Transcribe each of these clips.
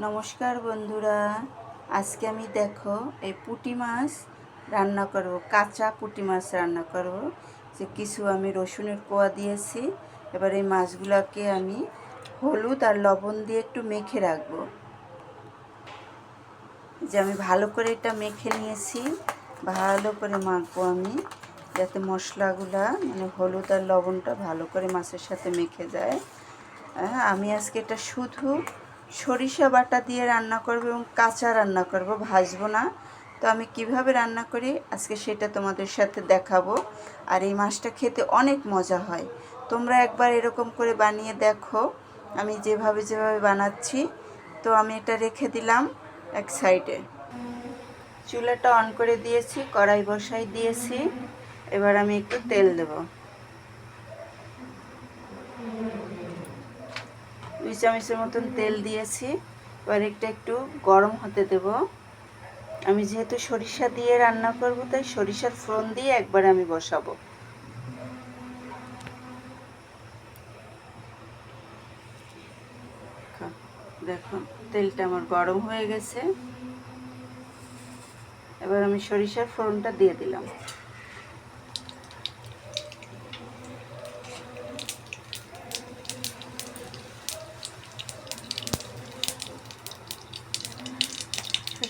নমস্কার বন্ধুরা। আজকে আমি দেখো এই পুটি মাছ রান্না করব কাঁচা পুঁটি মাছ রান্না করব। যে কিছু আমি রসুনের কোয়া দিয়েছি এবার এই মাছগুলোকে আমি হলুদ আর লবণ দিয়ে একটু মেখে রাখব। যে আমি ভালো করে এটা মেখে নিয়েছি ভালো করে মাখবো আমি যাতে মশলাগুলা মানে হলুদ আর লবণটা ভালো করে মাছের সাথে মেখে যায়। হ্যাঁ, আমি আজকে এটা শুধু সরিষা বাটা দিয়ে রান্না করব এবং কাঁচা রান্না করব, ভাজবো না। তো আমি কীভাবে রান্না করি? আজকে সেটা তোমাদের সাথে দেখাবো। আর এই মাছটা খেতে অনেক মজা হয়। তোমরা একবার এরকম করে বানিয়ে দেখো। আমি যেভাবে যেভাবে বানাচ্ছি, তো আমি এটা রেখে দিলাম এক সাইডে। চুলাটা অন করে দিয়েছি, কড়াই বসাই দিয়েছি। এবার আমি একটু তেল দেবো। দুই চামচের মতন তেল দিয়েছি। এবার একটা একটু গরম হতে দেব। আমি যেহেতু সরিষা দিয়ে রান্না করব, তাই সরিষার ফোড়ন দিয়ে একবার আমি বসাবো। দেখো, তেলটা আমার গরম হয়ে গেছে। এবার আমি সরিষার ফোড়নটা দিয়ে দিলাম।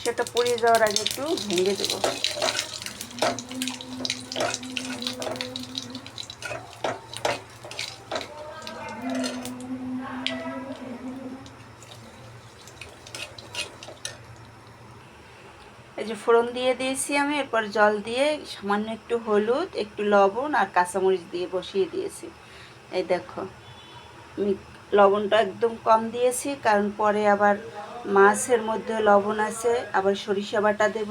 সেটা পুড়িয়ে যাওয়ার আগে একটু ভেঙে দেবো। এই যে ফোড়ন দিয়ে দিয়েছি আমি, এরপর জল দিয়ে সামান্য একটু হলুদ, একটু লবণ আর কাঁচামরিচ দিয়ে বসিয়ে দিয়েছি। এই দেখো, আমি লবণটা একদম কম দিয়েছি, কারণ পরে আবার মাছের মধ্যে লবণ আছে, আবার সরিষা বাটা দেব।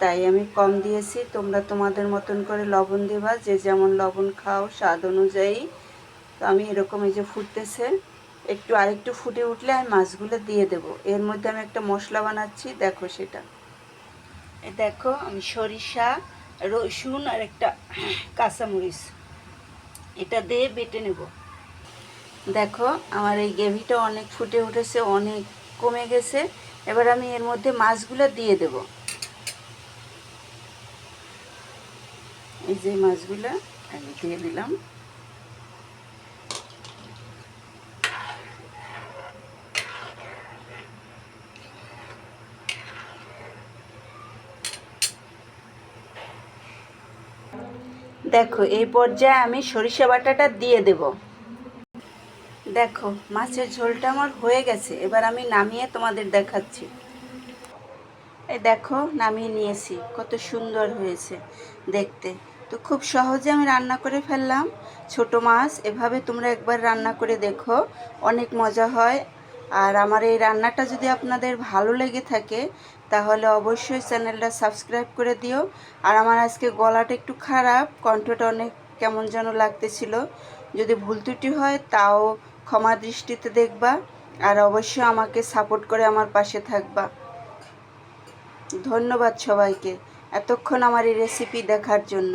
তাই আমি কম দিয়েছি, তোমরা তোমাদের মতন করে লবণ দেবা, যে যেমন লবণ খাও স্বাদ অনুযায়ী। তো আমি এরকম এই যে ফুটতেছে, একটু আরেকটু ফুটে উঠলে আমি মাছগুলো দিয়ে দেব। এর মধ্যে আমি একটা মশলা বানাচ্ছি, দেখো সেটা। দেখো, আমি সরিষা, রসুন আর একটা কাঁচামরিচ, এটা দিয়ে বেটে নেব। দেখো, আমার এই গ্রেভিটা অনেক ফুটে উঠেছে, অনেক। কমে গেছে, এবার আমি এর মধ্যে মাছগুলো দিয়ে দেব। এই যে মাছগুলো আমি দিয়ে দিলাম। দেখো, এই পর্যায়ে আমি সরিষা বাটাটা দিয়ে দেবো। দেখো, মাছের ঝোলটা আমার হয়ে গেছে। এবার আমি নামিয়ে তোমাদের দেখাচ্ছি। এই দেখো, নামিয়ে নিয়েছি। কত সুন্দর হয়েছে দেখতে। তো খুব সহজে আমি রান্না করে ফেললাম। ছোট মাছ, এভাবে তোমরা একবার রান্না করে দেখো। অনেক মজা হয়। আর আমার এই রান্নাটা যদি আপনাদের ভালো লেগে থাকে, তাহলে অবশ্যই চ্যানেলটা সাবস্ক্রাইব করে দিও। আর আমার আজকে গলাটা একটু খারাপ, কণ্ঠটা অনেক কেমন যেন লাগতেছিল। যদি ভুল ত্রুটি হয়, তাও ক্ষমা দৃষ্টিতে দেখবা আর অবশ্যই আমাকে সাপোর্ট করে আমার পাশে থাকবা। ধন্যবাদ সবাইকে। এতক্ষণ আমার এই রেসিপি দেখার জন্য।